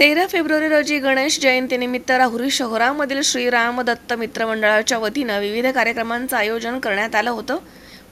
तेरा फेब्रुवारी रोजी गणेश जयंतीनिमित्त राहुरी शहरामधील श्रीराम दत्त मित्र मंडळाच्या वतीनं विविध कार्यक्रमांचं आयोजन करण्यात आलं होतं.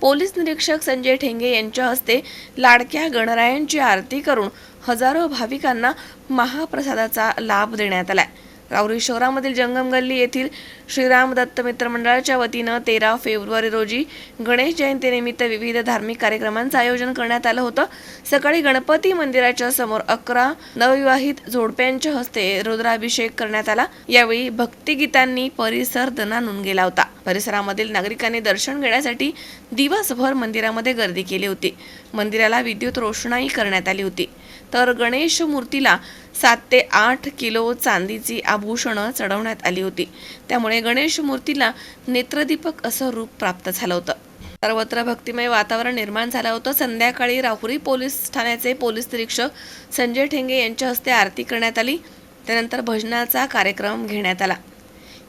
पोलीस निरीक्षक संजय ठेंगे यांच्या हस्ते लाडक्या गणरायांची आरती करून हजारो भाविकांना महाप्रसादाचा लाभ देण्यात आला आहे राहुरी शहरामधील जंगम गल्ली येथील श्रीराम दत्त मित्र मंडळाच्या वतीनं तेरा फेब्रुवारी रोजी गणेश जयंतीनिमित्त विविध धार्मिक कार्यक्रमांचं आयोजन करण्यात आलं होतं. सकाळी गणपती मंदिराच्या समोर अकरा नवविवाहित जोडप्यांच्या हस्ते रुद्राभिषेक करण्यात आला. यावेळी भक्तिगीतांनी परिसर दणानून गेला होता. परिसरामधील नागरिकांनी दर्शन घेण्यासाठी दिवसभर मंदिरामध्ये गर्दी केली होती. मंदिराला विद्युत रोषणाई करण्यात आली होती. तर गणेश मूर्तीला सात ते आठ किलो चांदीची आभूषणं चढवण्यात आली होती. त्यामुळे गणेश मूर्तीला नेत्रदीपक असं रूप प्राप्त झालं होतं. सर्वत्र भक्तिमय वातावरण निर्माण झालं होतं. संध्याकाळी राहुरी पोलीस ठाण्याचे पोलीस निरीक्षक संजय ठेंगे यांच्या हस्ते आरती करण्यात आली. त्यानंतर भजनाचा कार्यक्रम घेण्यात आला.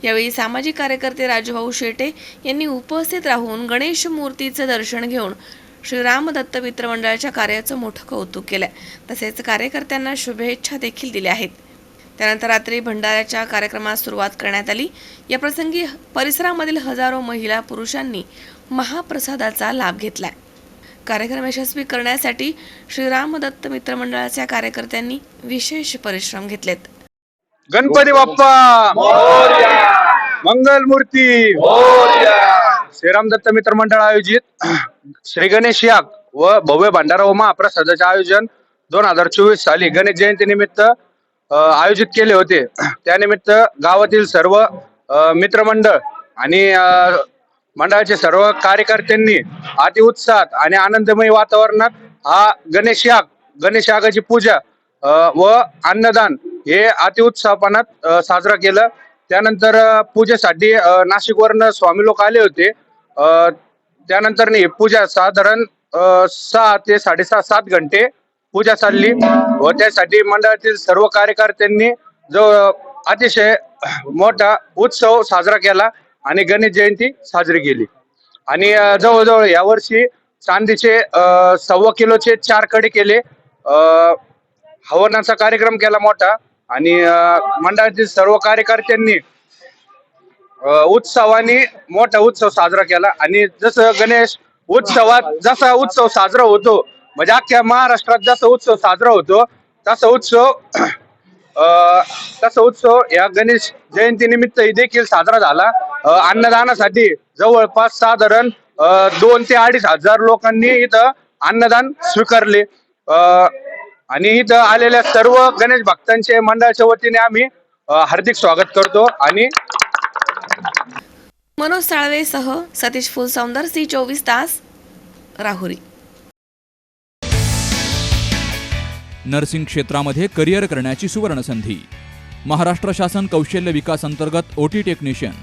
यावेळी सामाजिक कार्यकर्ते राजभाऊ शेटे यांनी उपस्थित राहून गणेश मूर्तीचं दर्शन घेऊन श्रीराम दत्त मित्र मंडळाच्या कार्याचं मोठं कौतुक केलंय. तसेच कार्यकर्त्यांना शुभेच्छा देखील दिल्या आहेत. त्यानंतर रात्री भंडाऱ्याच्या कार्यक्रमास सुरुवात करण्यात आली. या प्रसंगी परिसरामधील हजारो महिला पुरुषांनी महाप्रसादाचा लाभ घेतलाय. कार्यक्रम यशस्वी करण्यासाठी श्रीराम दत्त मित्र मंडळाच्या कार्यकर्त्यांनी विशेष परिश्रम घेतलेत. गणपती बाप्पा! मंगल मूर्ती श्रीराम दत्त मित्र मंडळ आयोजित श्री गणेश याग व भव्य भंडारा व महाप्रसादाचे आयोजन दोन हजार चोवीस साली गणेश जयंती निमित्त आयोजित केले होते. त्यानिमित्त गावातील सर्व अ, मित्रमंडळ आणि अ, मंडळाचे सर्व कार्यकर्त्यांनी अति उत्साहात आणि आनंदमय वातावरणात हा गणेश याग गणेश यागाची पूजा अ, व अन्नदान हे अति उत्साहपणात अ, साजरा केलं. त्यानंतर अ, पूजेसाठी अ, नाशिकवरनं स्वामी लोक आले होते. अ, त्यानंतर पूजा साधारण सहा ते साडेसहा सात घंटे पूजा चालली. व त्यासाठी मंडळातील सर्व कार्यकर्त्यांनी जो अतिशय मोठा उत्सव साजरा केला आणि गणेश जयंती साजरी केली. आणि जवळजवळ यावर्षी चांदीचे सव्वा किलोचे चारकडे केले. हवनाचा कार्यक्रम केला मोठा. आणि मंडळातील सर्व कार्यकर्त्यांनी उत्सवाने मोठा उत्सव साजरा केला. आणि जसं गणेश उत्सवात जसा उत्सव साजरा होतो म्हणजे अख्ख्या महाराष्ट्रात जसा उत्सव साजरा होतो तसा उत्सव तसा उत्सव या गणेश जयंती निमित्त देखील साजरा झाला. अन्नदानासाठी जवळपास साधारण दोन ते अडीच हजार लोकांनी इथं अन्नदान स्वीकारले. आणि इथं आलेल्या सर्व गणेश भक्तांचे मंडळाच्या वतीने आम्ही हार्दिक स्वागत करतो. आणि मनोज साळवेसह सतीश फुलसौंदर सी चोवीस तास राहुरी. नर्सिंग क्षेत्रामध्ये करिअर करण्याची सुवर्णसंधी. महाराष्ट्र शासन कौशल्य विकास अंतर्गत O T technician.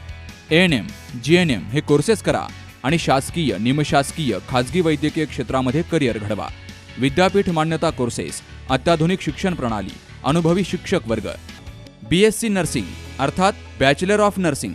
A N M G N M हे कोर्सेस करा आणि शासकीय निमशासकीय खाजगी वैद्यकीय क्षेत्रामध्ये करिअर घडवा. विद्यापीठ मान्यता कोर्सेस अत्याधुनिक शिक्षण प्रणाली अनुभवी शिक्षक वर्ग. बी एस सी नर्सिंग अर्थात बॅचलर ऑफ नर्सिंग.